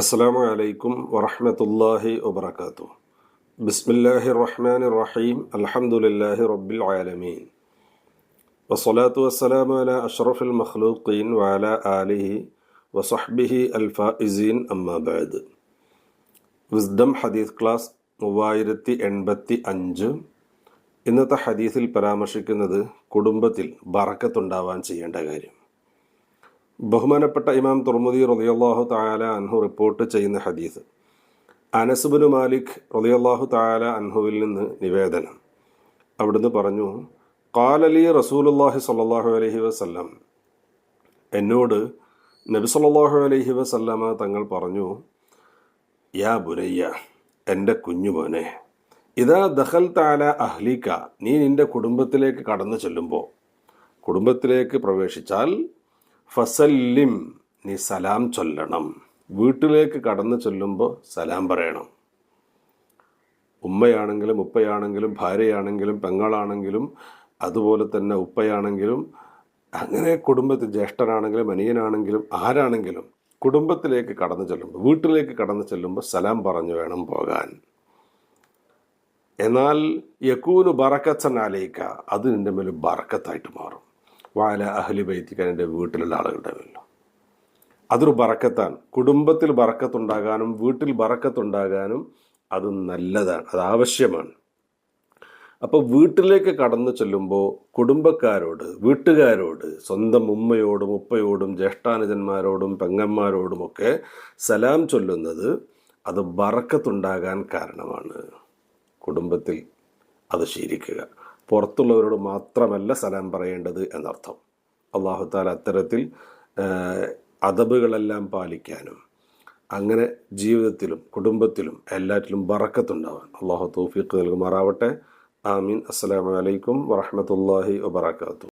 അസ്സാമു അലൈക്കും വറഹമത്തല്ലാഹി വബർക്കാത്തു ബിസ്മില്ലാഹി റഹ്മാൻ റഹീം അലഹമുല്ലാഹി റബ്ബിൽ ആലമീൻ വസ്സലാത്തു വസ്സലാമു അല അഷ്റഫുൽ മഖ്ലൂഖീൻ വാല ആലിഹി വസഹ്ബിഹി അൽഫാഇസീൻ അമ്മാബാദ് വിസ്ഡം ഹദീസ് ക്ലാസ് മൂവായിരത്തി എൺപത്തി അഞ്ച്. ഇന്നത്തെ ഹദീസിൽ പരാമർശിക്കുന്നത് കുടുംബത്തിൽ ബറക്കത്തുണ്ടാവാൻ ചെയ്യേണ്ട കാര്യം. ബഹുമാനപ്പെട്ട ഇമാം തുർമുദി റളിയല്ലാഹു താല അൻഹു റിപ്പോർട്ട് ചെയ്യുന്ന ഹദീസ്. അനസുബിന് മാലിക് റളിയല്ലാഹു താല അൻഹുവിൽ നിന്ന് നിവേദനം. അവിടുന്ന് പറഞ്ഞു കാലലി റസൂലുല്ലാഹി സ്വല്ലല്ലാഹു അലഹി വസല്ലം. എന്നോട് നബി സല്ലാഹു അലഹി വസല്ലമ തങ്ങൾ പറഞ്ഞു യാ ബുനയ്യ എന്റെ കുഞ്ഞുമോനെ ഇതാ ദഹൽ താല അഹ്ലിക്ക നീ നിന്റെ കുടുംബത്തിലേക്ക് കടന്നു ചെല്ലുമ്പോൾ കുടുംബത്തിലേക്ക് പ്രവേശിച്ചാൽ ഫസല്ലിം നീ സലാം ചൊല്ലണം. വീട്ടിലേക്ക് കടന്നു ചൊല്ലുമ്പോൾ സലാം പറയണം. ഉമ്മയാണെങ്കിലും ഉപ്പയാണെങ്കിലും ഭാര്യയാണെങ്കിലും പെങ്ങളാണെങ്കിലും അതുപോലെ തന്നെ ഉപ്പയാണെങ്കിലും അങ്ങനെ കുടുംബത്തിൽ ജ്യേഷ്ഠനാണെങ്കിലും അനിയനാണെങ്കിലും ആരാണെങ്കിലും കുടുംബത്തിലേക്ക് കടന്നു ചെല്ലുമ്പോൾ വീട്ടിലേക്ക് കടന്നു ചെല്ലുമ്പോൾ സലാം പറഞ്ഞു വേണം പോകാൻ. എന്നാൽ യക്കൂന് ബറക്കച്ചനാലേക്ക അത് നിന്റെ മേൽ ബറക്കത്തായിട്ട് മാറും. വാല അഹലി ബൈത്തിക്കാൻ എന്റെ വീട്ടിലുള്ള ആളുകളുടെ വല്ലോ അതൊരു ബറക്കത്താണ്. കുടുംബത്തിൽ ബറക്കത്തുണ്ടാകാനും വീട്ടിൽ ബറക്കത്തുണ്ടാകാനും അത് നല്ലതാണ് അത് ആവശ്യമാണ്. അപ്പോൾ വീട്ടിലേക്ക് കടന്നു ചെല്ലുമ്പോൾ കുടുംബക്കാരോട് വീട്ടുകാരോട് സ്വന്തം ഉമ്മയോടും ഉപ്പയോടും ജ്യേഷ്ഠാനുജന്മാരോടും പെങ്ങന്മാരോടുമൊക്കെ സലാം ചൊല്ലുന്നത് അത് ബറക്കത്തുണ്ടാകാൻ കാരണമാണ്. കുടുംബത്തിൽ അത് ശീലിക്കുക. പുറത്തുള്ളവരോട് മാത്രമല്ല സലാം പറയേണ്ടത് എന്നർത്ഥം. അള്ളാഹു താല അത്തരത്തിൽ അതബുകളെല്ലാം പാലിക്കാനും അങ്ങനെ ജീവിതത്തിലും കുടുംബത്തിലും എല്ലാറ്റിലും ബറക്കത്തുണ്ടാവാൻ അള്ളാഹു തൗഫീഖ് നൽകുമാറാവട്ടെ. ആമീൻ. അസ്സലാമു അലൈക്കും വറഹമത്തല്ലാഹി വബർക്കാത്തു